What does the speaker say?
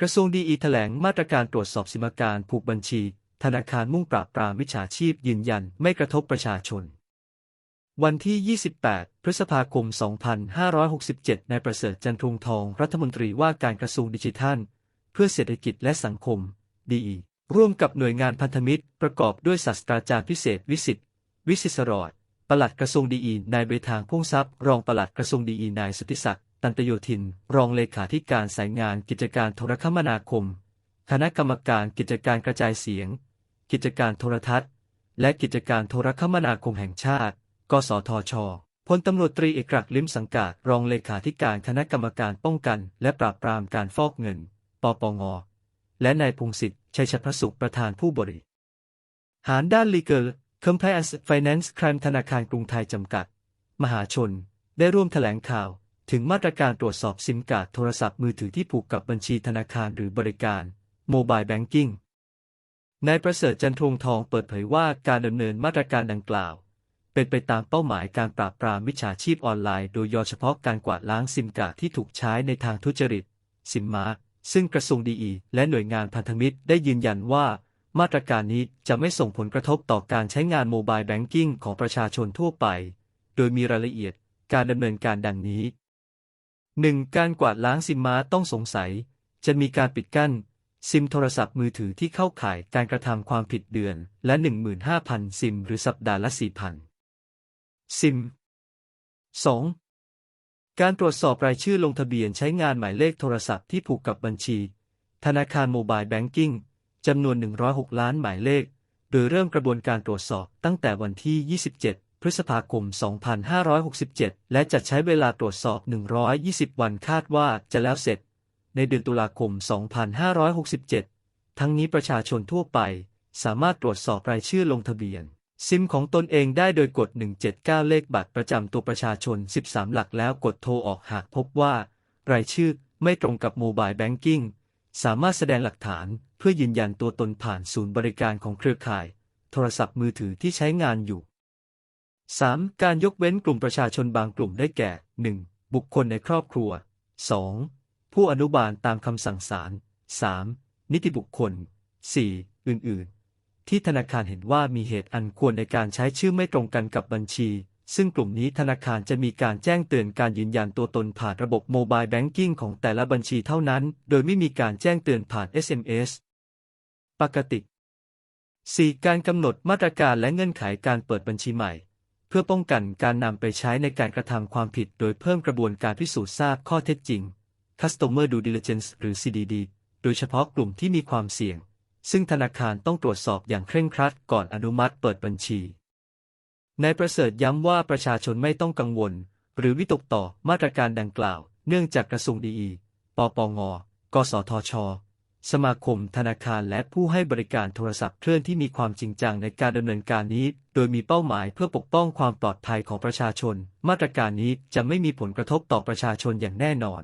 กระทรวงดีอีแถลงมาตรการตรวจสอบสิมการผูกบัญชี ธนาคารมุ่งปราบปรามมิจฉาชีพยืนยันไม่กระทบประชาชน วันที่ 28 พฤษภาคม 2567 นายประเสริฐจันทรุงทอง รัฐมนตรีว่าการกระทรวงดิจิทัล เพื่อเศรษฐกิจและสังคมดีร่วมกับหน่วยงานพันธมิตร ประกอบด้วยศาสตราจารย์พิเศษวิสิตวิสิสรอดปลัดกระทรวงดีอีนายเบทางพ่งทรัพย์ รองปลัดกระทรวงดีอีนายสุทธิศักดิ์ ตันตโยธิน รองเลขาธิการสายงานกิจการโทรคมนาคม คณะกรรมการกิจการกระจายเสียง กิจการโทรทัศน์ และกิจการโทรคมนาคมแห่งชาติ กสทช พลตำรวจตรีเอกลักษณ์ลิ้มสังกาดรองเลขาธิการคณะกรรมการป้องกัน และปราบปรามการฟอกเงิน ปปง และนายพงศิษฐ์ชัยชัพสุขประธานผู้บริหารด้าน Legal Compliance Finance Crime ธนาคารกรุงไทยจำกัด มหาชน ได้ร่วมแถลงข่าว ถึงมาตรการตรวจสอบซิมการ์ดโทรศัพท์มือถือที่ผูกกับบัญชีธนาคารหรือบริการ Mobile Banking นายประเสริฐจันทรงทองเปิดเผยว่าการดำเนินมาตรการดังกล่าว เป็นไปตามเป้าหมายการปราบปรามมิจฉาชีพออนไลน์ โดยเฉพาะการกวาดล้างซิมการ์ดที่ถูกใช้ในทางทุจริตซิมมาร์ซึ่งกระทรวงดีอีและหน่วยงานพันธมิตรได้ยืนยันว่า มาตรการนี้จะไม่ส่งผลกระทบต่อการใช้งานโมบายแบงกิ้งของประชาชนทั่วไป โดยมีรายละเอียดการดำเนินการดังนี้ 1. การกวาดล้างซิมมาต้องสงสัย จะมีการปิดกั้น ซิมโทรศัพท์มือถือที่เข้าข่ายการกระทำความผิดเดือนและ 15,000 ซิม หรือสัปดาห์ละ 4,000 ซิม 2. การตรวจสอบรายชื่อลงทะเบียนใช้งานหมายเลขโทรศัพท์ที่ผูกกับบัญชี ธนาคารโมบายแบงกิ้งจำนวน 106 ล้านหมายเลข โดยเริ่มกระบวนการตรวจสอบตั้งแต่วันที่ 27 พฤษภาคม 2567 และจะใช้เวลาตรวจสอบ 120 วันคาดว่าจะแล้วเสร็จ ในเดือนตุลาคม 2567 ทั้งนี้ประชาชนทั่วไป สามารถตรวจสอบรายชื่อลงทะเบียน ซิมของตนเองได้โดยกด 179 เลขบัตรประจำตัวประชาชน 13 หลักแล้วกดโทรออกหากพบว่า รายชื่อไม่ตรงกับโมบายแบงกิ้งสามารถแสดงหลักฐานเพื่อยืนยันตัวตนผ่านศูนย์บริการของเครือข่าย โทรศัพท์มือถือที่ใช้งานอยู่ 3. การยกเว้นกลุ่มประชาชนบางกลุ่มได้แก่ 1. บุคคลในครอบครัว 2. ผู้อนุบาลตามคำสั่งศาล 3. นิติบุคคล 4. อื่น ๆ ที่ธนาคารเห็นว่ามีเหตุอันควรในการใช้ชื่อไม่ตรงกันกับบัญชี ซึ่งกลุ่มนี้ธนาคารจะมีการแจ้งเตือนการยืนยันตัวตนผ่านระบบโมบายแบงกิ้งของแต่ละบัญชีเท่านั้น โดยไม่มีการแจ้งเตือนผ่าน SMS ปกติ 4. การกำหนดมาตรการและเงื่อนไขการเปิดบัญชีใหม่ เพื่อป้องกันการนำไปใช้ในการกระทำความผิดโดยเพิ่มกระบวนการพิสูจน์ทราบข้อเท็จจริง Customer Due Diligence หรือ CDD โดยเฉพาะกลุ่มที่มีความเสี่ยง ซึ่งธนาคารต้องตรวจสอบอย่างเคร่งครัดก่อนอนุมัติเปิดบัญชีนายประเสริฐย้ำว่าประชาชนไม่ต้องกังวล หรือวิตกต่อมาตรการดังกล่าว เนื่องจากกระทรวงดีอีปปง กสทช สมาคมธนาคารและผู้ให้บริการโทรศัพท์เคลื่อนที่มีความจริงจังในการดำเนินการนี้ โดยมีเป้าหมายเพื่อปกป้องความปลอดภัยของประชาชน มาตรการนี้จะไม่มีผลกระทบต่อประชาชนอย่างแน่นอน